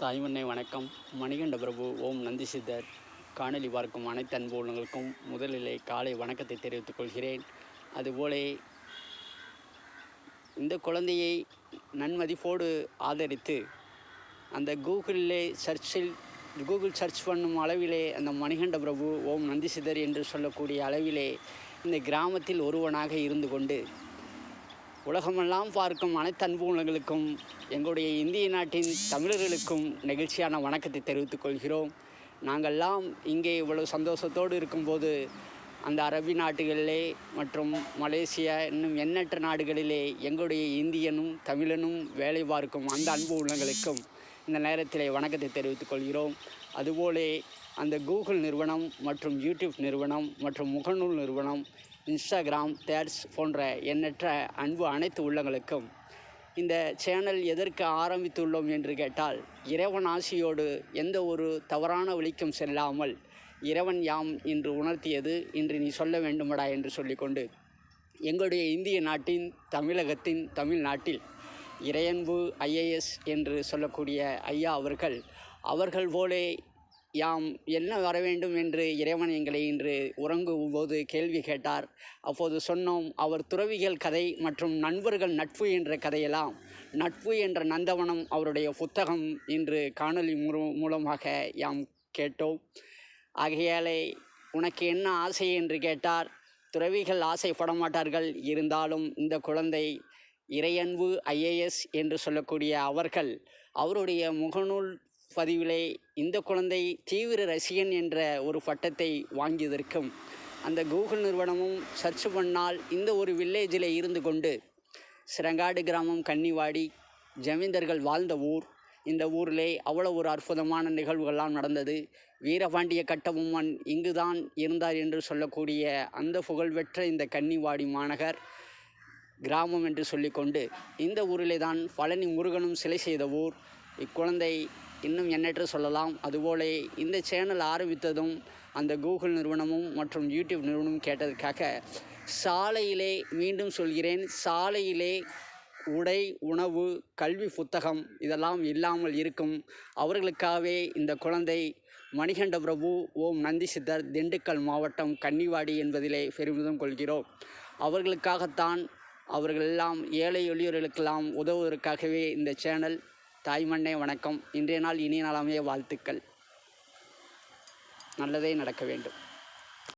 தாய்மண்ணை வணக்கம். மணிகண்ட பிரபு ஓம் நந்தி சித்தர். காணொலி பார்க்கும் அனைத்து அன்பு உள்ளங்களுக்கும் முதலிலே காலை வணக்கத்தை தெரிவித்துக் கொள்கிறேன். அதுபோல இந்த குழந்தையை நன்மதிப்போடு ஆதரித்து அந்த கூகுளிலே சர்ச்சில் கூகுள் சர்ச் பண்ணும் அளவிலே அந்த மணிகண்ட பிரபு ஓம் நந்தி சிதர் என்று சொல்லக்கூடிய அளவிலே இந்த கிராமத்தில் ஒருவனாக இருந்து கொண்டு உலகமெல்லாம் பார்க்கும் அனைத்து அன்பு உள்ளங்களுக்கும் எங்களுடைய இந்திய நாட்டின் தமிழர்களுக்கும் நெகிழ்ச்சியான வணக்கத்தை தெரிவித்துக் கொள்கிறோம். நாங்கள்லாம் இங்கே இவ்வளவு சந்தோஷத்தோடு இருக்கும்போது அந்த அரபி நாடுகளிலே மற்றும் மலேசியா இன்னும் எண்ணற்ற நாடுகளிலே எங்களுடைய இந்தியனும் தமிழனும் வேலை பார்க்கும் அந்த அன்பு உள்ளங்களுக்கும் இந்த நேரத்திலே வணக்கத்தை தெரிவித்துக் கொள்கிறோம். அதுபோலே அந்த கூகுள் நிறுவனம் மற்றும் யூடியூப் நிறுவனம் மற்றும் முகநூல் நிறுவனம் இன்ஸ்டாகிராம் தேட்ஸ் போன்ற எண்ணற்ற அன்பு அனைத்து உள்ளங்களுக்கும் இந்த சேனல் எதற்கு ஆரம்பித்துள்ளோம் என்று கேட்டால் இறைவன் ஆசியோடு எந்த ஒரு தவறான வழிக்கும் செல்லாமல் இறைவன் யாம் இன்று உணர்த்தியது இன்று நீ சொல்ல வேண்டுமடா என்று சொல்லிக்கொண்டு எங்களுடைய இந்திய நாட்டின் தமிழகத்தின் தமிழ்நாட்டில் இறையன்பு ஐஏஎஸ் என்று சொல்லக்கூடிய ஐயா அவர்கள் அவர்கள் போலே யாம் என்ன வர வேண்டும் என்று இறைவன் எங்களை இன்று உறங்கும் போது கேள்வி கேட்டார். அப்போது சொன்னோம் அவர் துறவிகள் கதை மற்றும் நண்பர்கள் நட்பு என்ற கதையெல்லாம் நட்பு என்ற நந்தவனம் அவருடைய புத்தகம் இன்று காணொளி மூலமாக யாம் கேட்டோம். ஆகையாலே உனக்கு என்ன ஆசை? என்று கேட்டார். துறவிகள் ஆசைப்பட மாட்டார்கள் இருந்தாலும் இந்த குழந்தை இறையன்பு ஐஏஎஸ் என்று சொல்லக்கூடிய அவர்கள் அவருடைய முகநூல் பதிவிலே இந்த குழந்தை தீவிர ரசிகன் என்ற ஒரு பட்டத்தை வாங்கியதற்கும் அந்த கூகுள் நிறுவனமும் சர்ச் பண்ணால் இந்த ஒரு வில்லேஜில் இருந்து கொண்டு சிறங்காடு கிராமம் கன்னிவாடி ஜமீந்தர்கள் வாழ்ந்த ஊர். இந்த ஊரிலே அவ்வளோ ஒரு அற்புதமான நிகழ்வுகள்லாம் நடந்தது. வீரபாண்டிய கட்டபொம்மன் இங்குதான் இருந்தார் என்று சொல்லக்கூடிய அந்த புகழ்பெற்ற இந்த கன்னிவாடி மாநகர் கிராமம் என்று சொல்லிக்கொண்டு இந்த ஊரிலே தான் பழனி முருகனும் சிலை செய்த ஊர். இக்குழந்தை இன்னும் எண்ணற்று சொல்லலாம். அதுபோல இந்த சேனல் ஆரம்பித்ததும் அந்த கூகுள் நிறுவனமும் மற்றும் யூடியூப் நிறுவனமும் கேட்டதற்காக சாலையிலே மீண்டும் சொல்கிறேன் சாலையிலே உடை உணவு கல்வி புத்தகம் இதெல்லாம் இல்லாமல் இருக்கும். அவர்களுக்காகவே இந்த குழந்தை மணிகண்ட பிரபு ஓம் நந்தி சித்தர் திண்டுக்கல் மாவட்டம் கன்னிவாடி என்பதிலே பெருமிதம் கொள்கிறோம். அவர்களுக்காகத்தான் அவர்கள் எல்லாம் ஏழை எளியோர்களுக்கெல்லாம் உதவுவதற்காகவே இந்த சேனல் தாய்மண்ணே வணக்கம். இன்றைய நாள் இனிய நாளாமே வாழ்த்துக்கள். நல்லதே நடக்க வேண்டும்.